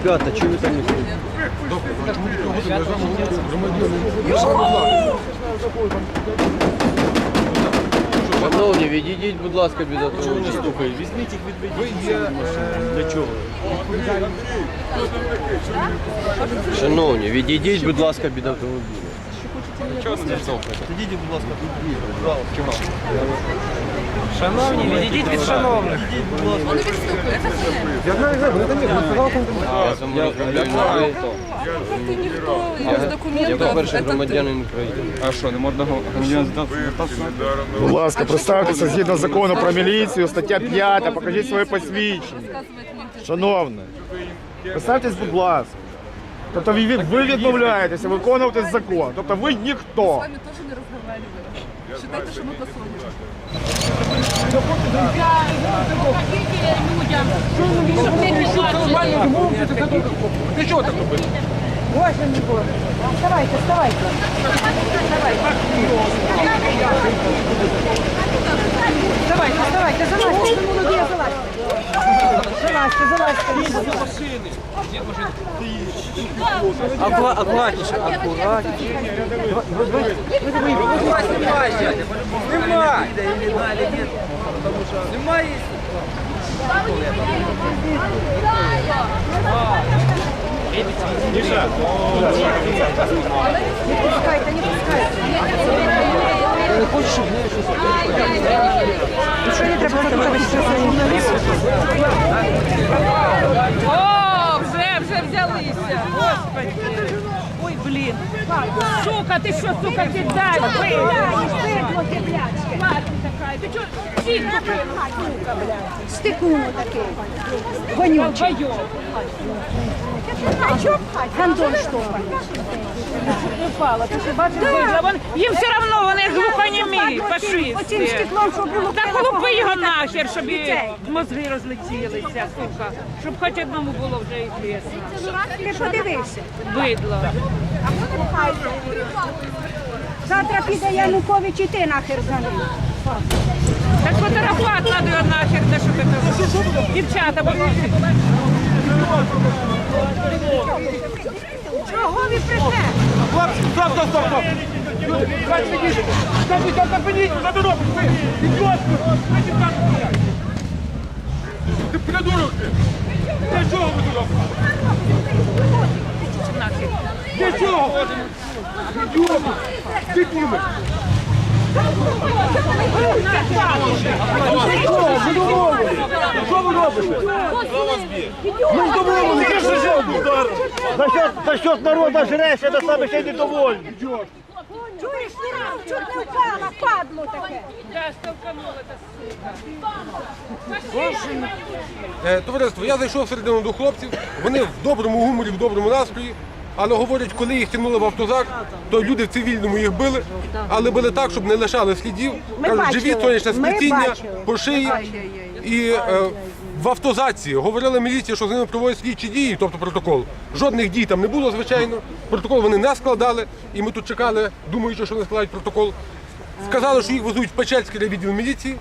Ребята, чого ви там не ходите? Шановні, відійдіть, будь ласка, від автомобіля. Візьміть їх, відведіть. Для чого? Шановні, відійдіть, будь ласка, від автомобіля. Чого не штовхаєте? Відійдіть, будь ласка, від Чого? Шановні, відійдіть від шановних. Я знаю, знаю, вони там є, вони сказали, там Я розмовляю на авто. Ты никто Я, без я документов. по-перше, Это ты. громадянин України. А що, не можна громадян звертатися? Будь ласка, представтеся згідно закону про міліцію, стаття 5, покажіть своє посвідчення. Рассказывает мне, где Шановне, представтесь, будь ласка. Тобто ви, ви відмовляєтеся виконувати закон. Тобто ви ніхто. с вами тоже не разговаривали. Считайте, что мы посольники. Боже мій Боже. Вставайте, вставайте. Вставайте, вставайте, залазьте, молоді, залазьте. Залазьте, залазьте. Аккура- Аккуратніше, акуратніше. Не пускайте, не пускайте. Що не треба О, вже, вже взялися. Господи. Ой, блін. Сука, ти що, сука, кидай? Ти, чого? Сука, блядь. Стикуно таке. Вонючий. Гандон штопай. Упала. Ти що бачиш, вигла? Вон- Їм все одно, вони глухонімі, Оцим фашисти. стеклом, щоб було Так лупи його нахер, щоб і мозги розлетілися, сука. Щоб хоч одному було вже ізвісно. Ти подивися. Бидло. Завтра піде Янукович і ти нахер за ним. Так фотографувати треба його нахер, де щоб це... Дівчата, будь ласка. Чого ви прийшли? Стоп, стоп, стоп, стоп! Скажіть, там зупиніть, за дорогу, ви, ідіотку! Там, блядь! Ти придурок ти! Для чого ви тут робите? Для чого? Ідіоту! Дебіли! Що ви робите? Ми що ж За счет, за счет народу жреш, я до себе ще й недовольний. Чуєш, ти чуть не впала, падло таке. Е, Товариство, я зайшов всередину до хлопців, вони в доброму гуморі, в доброму настрої, але говорять, коли їх тягнули в автозак, то люди в цивільному їх били, але били так, щоб не лишали слідів. Ми Кажуть, бачили, живі сонячне ми сплетіння бачили. по шиї. І е, в автозаці говорила міліція, що з ними проводять слідчі дії, тобто протокол. Жодних дій там не було, звичайно. Протокол вони не складали, і ми тут чекали, думаючи, що вони складають протокол. Сказали, що їх везуть в Печерський відділ міліції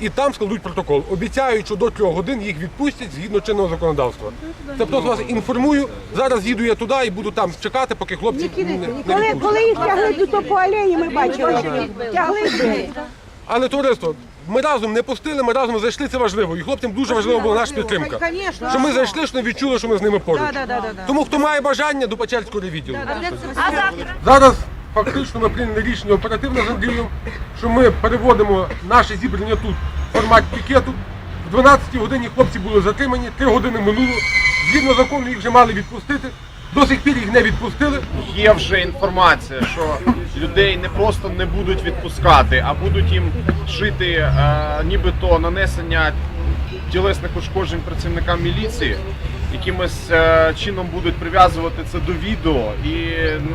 і там складуть протокол. Обіцяють, що до трьох годин їх відпустять згідно чинного законодавства. Це просто вас інформую. Зараз їду я туди і буду там чекати, поки хлопці не, не Коли, коли їх тягли тут по алеї, ми бачили. Тягли били. Але товариство, ми разом не пустили, ми разом зайшли, це важливо. І хлопцям дуже важлива була наша підтримка. Що ми зайшли, що не відчули, що ми з ними поруч. Тому хто має бажання до Печерського відділу. Зараз фактично ми прийняли рішення оперативно з Андрієм, що ми переводимо наше зібрання тут в формат пікету. В 12 годині хлопці були затримані, 3 години минуло. Згідно закону їх вже мали відпустити. До сих пір їх не відпустили. Є вже інформація, що людей не просто не будуть відпускати, а будуть їм шити е, нібито нанесення тілесних ушкоджень працівникам міліції. Якимось е, чином будуть прив'язувати це до відео, і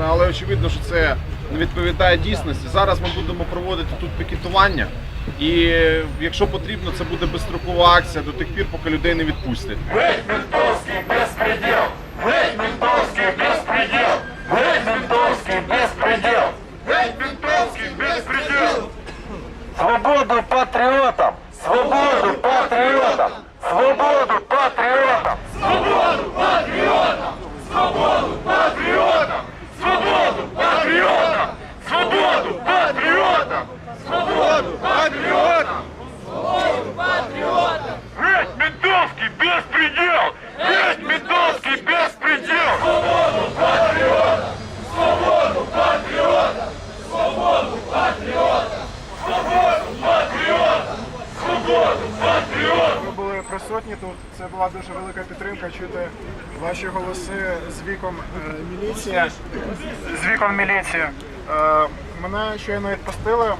але очевидно, що це не відповідає дійсності. Зараз ми будемо проводити тут пікетування, і якщо потрібно, це буде безстрокова акція до тих пір, поки людей не відпустять. Свободу патріотам! Свободу патріотам! Свободу патріотам! Свободу, патріот! Свободу патріотам! Геть ментовський безпреділ! Геть ментовський безпреділ! Свободу патріотам! Свободу патріотам! Свободу патріотам! Свободу патріотам! Свободу патріотам! Ми присутні тут. Це була дуже велика підтримка. Чути ваші голоси з віком е, міліції. З віком міліції. Е, мене щойно відпустили. м,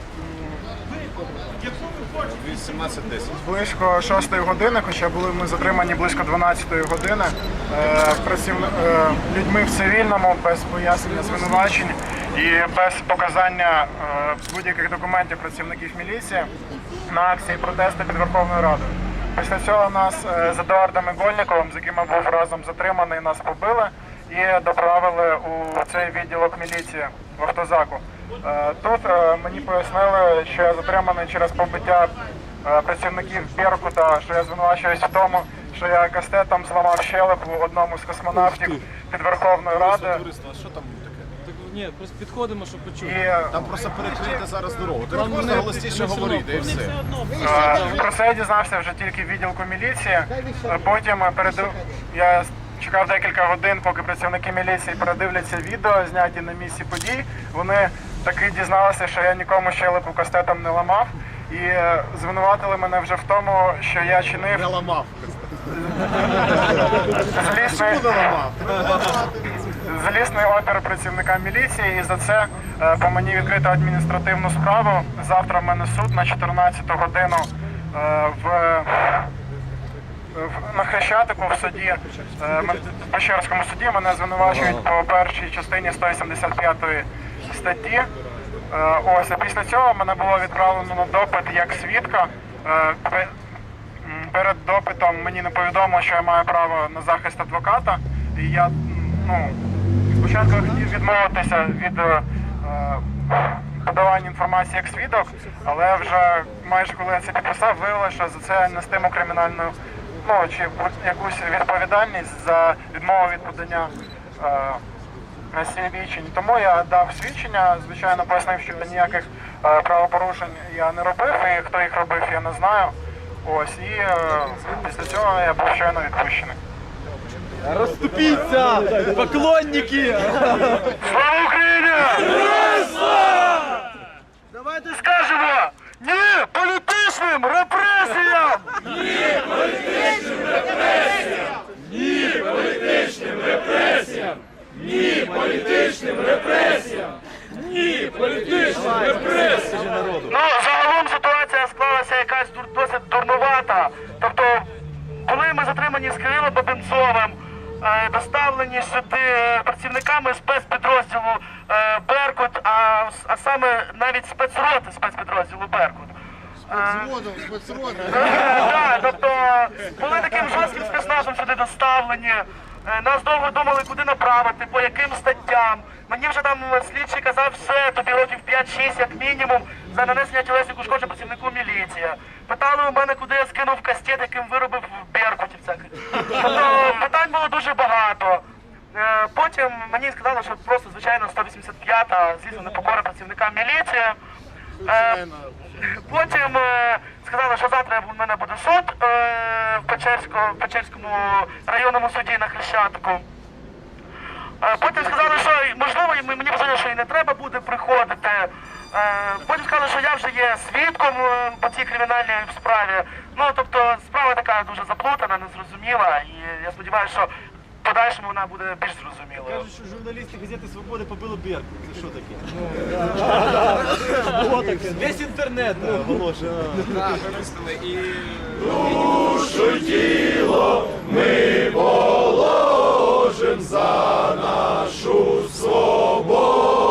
18-10. Близько 6 години, хоча були ми затримані близько 12 години е, працівни- е, людьми в цивільному, без пояснення звинувачень і без показання е, будь-яких документів працівників міліції на акції протесту під Верховною Радою. Після цього нас е, з Едуардом Ігольниковим, з яким я був разом затриманий, нас побили і доправили у цей відділок міліції в автозаку. Е, Тут е, мені пояснили, що я затриманий через побиття працівників Беркута, що я звинувачуюсь в тому, що я кастетом зламав щелепу одному з космонавтів під Верховною Радою. Ні, просто підходимо, щоб почути. Там просто перекрити зараз дорогу. Ти просто голосніше говорити і все. Е, Про це я дізнався вже тільки в відділку міліції. Е, Потім е, передив... я чекав декілька годин, поки працівники міліції передивляться відео, зняті на місці подій. Вони таки дізналися, що я нікому щелепу кастетом не ламав. І е, звинуватили мене вже в тому, що я чинив Не ламав. злісний, злісний опір працівника міліції, і за це е, по мені відкрито адміністративну справу. Завтра в мене суд на 14 годину е, в, в на Хрещатику в суді, е, в Печерському суді мене звинувачують по першій частині 185 статті. Ось, а після цього мене було відправлено на допит як свідка. Перед допитом мені не повідомило, що я маю право на захист адвоката. І я ну, спочатку хотів відмовитися від е, е, подавання інформації як свідок, але вже майже коли я це підписав, виявилося, що за це нестиму кримінальну ну, чи якусь відповідальність за відмову від подання. е, свідчень. Тому я дав свідчення, звичайно, пояснив, що ніяких правопорушень я не робив, і хто їх робив, я не знаю. Ось, і після цього я був щойно відпущений. Розступіться! Поклонники! Слава Україні! Давайте скажемо! Ні політичним репресіям! Ну, загалом ситуація склалася якась дур- досить дурнувата. Тобто, були ми затримані з Кирилом Бабенцовим, е, доставлені сюди е, працівниками спецпідрозділу е, Беркут, а, а саме навіть спецроти спецпідрозділу Беркут. Так, тобто були таким жорстким спецназом сюди доставлені. Е, Нас довго думали, куди направити, по яким статтям. Мені вже там слідчий казав, все, тобі років 5-6 як мінімум за нанесення тілесних ушкоджень працівнику міліції. Питали у мене, куди я скинув кастет, яким виробив беркутівця. Тобто питань було дуже багато. Е, Потім мені сказали, що просто звичайно 185-та злізла непокора працівника міліції. Е, Потім е, сказали, що завтра в мене буде суд в в Печерському районному суді на Хрещатику. Потім сказали, що можливо мені вважали, що і не треба буде приходити. Потім сказали, що я вже є свідком по цій кримінальній справі. Ну тобто справа така дуже заплутана, незрозуміла, і я сподіваюся, що подальшому вона буде більш зрозуміла. Кажуть, що журналісти газети Свободи побили Берку. Це що таке? Ну, було таке. Ну. Весь інтернет оголошено. Так. І... Душу тіло ми положим за нашу свободу.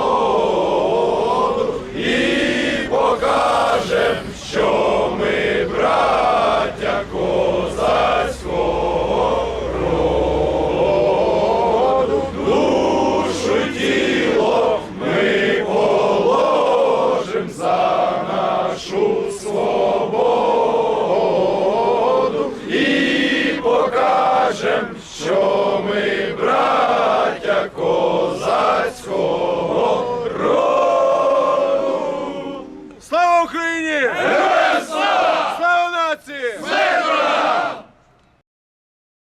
Hashem.